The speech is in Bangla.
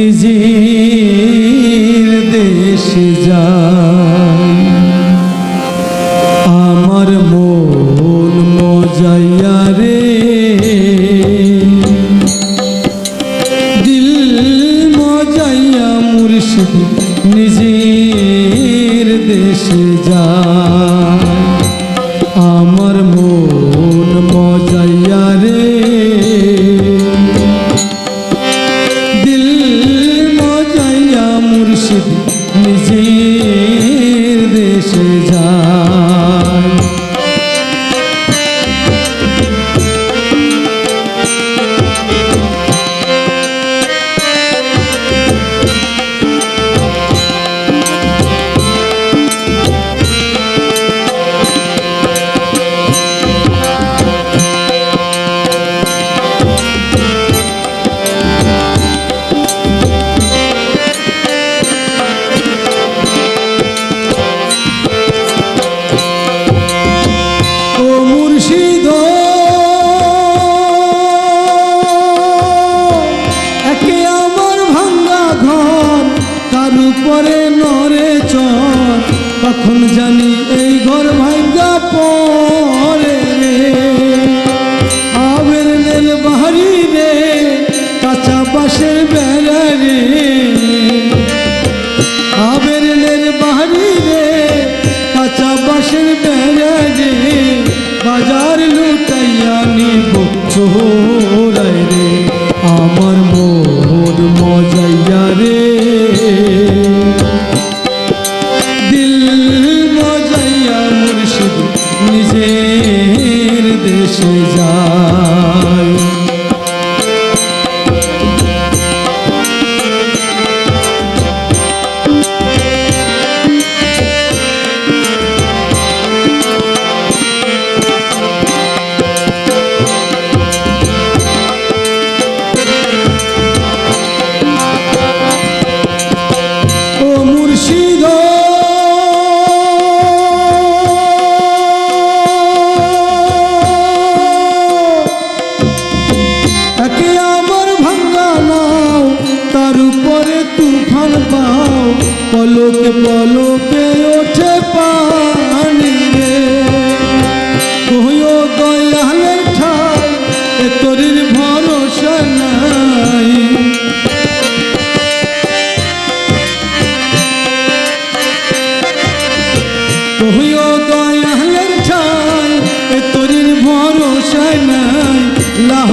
নিজের দেশ যাই। আমার মন মজাইয়া রে। দিল মজাইয়া মুর্শিদ নিজের দেশে যা নিজের দেশে উপরে নরে চর তখন জানি এই ঘর ভাগ্য পরে যায়। তার উপরে তুফান পাও, পলকে পলকে ওঠে পানি রে। কহিও দয়ালের ঠাই, এ তোরির ভরসা নাই। কহিও দয়ালের ঠাই, এ তোরির ভরসা নাই। লাহ